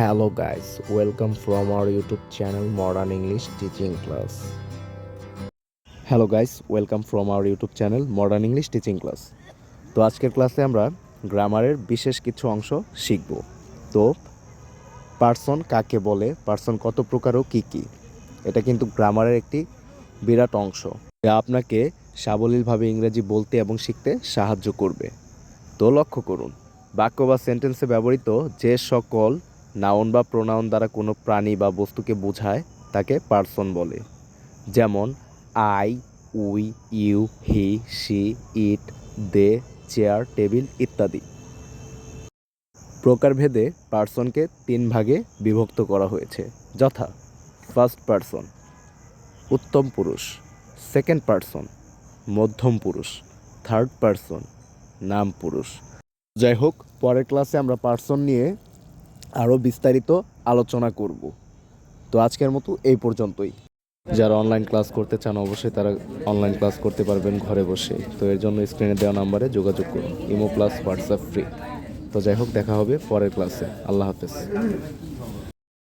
Hello guys, welcome from our YouTube channel modern English teaching class hello guys welcome from our YouTube channel modern English teaching class তো আজকের ক্লাসে আমরা গ্রামারের বিশেষ কিছু অংশ শিখব। তো পার্সন কাকে বলে পার্সন কত প্রকার ও কী কী? এটা কিন্তু গ্রামারের একটি বিরাট অংশ। যা আপনাকে সাবলীলভাবে ইংরেজি বলতে এবং শিখতে সাহায্য করবে। তো লক্ষ্য করুন বাক্য বা সেন্টেন্সে ব্যবহৃত যে সকল নাউন বা প্রোনাউন দ্বারা কোনো প্রাণী বা বস্তুকে বোঝায়, তাকে পার্সন বলে। যেমন, I, we, you, he she it, they, chair, table ইত্যাদি। প্রকারভেদে পার্সনকে তিন ভাগে বিভক্ত করা হয়েছে। যথা, ফার্স্ট পার্সন, উত্তম পুরুষ, সেকেন্ড পার্সন, মধ্যম পুরুষ, থার্ড পার্সন, নাম পুরুষ। যাই হোক, পরের ক্লাসে আমরা পার্সন নিয়ে আরও বিস্তারিত আলোচনা করব। তো আজকের মতো এই পর্যন্তই। যারা অনলাইন ক্লাস করতে চান, অবশ্যই তারা অনলাইন ক্লাস করতে পারবেন ঘরে বসে তো এর জন্য স্ক্রিনে দেওয়া নাম্বারে যোগাযোগ করুন। ইমো প্লাস হোয়াটসঅ্যাপ ফ্রি তো যাই হোক, দেখা হবে পরের ক্লাসে আল্লাহ হাফেজ।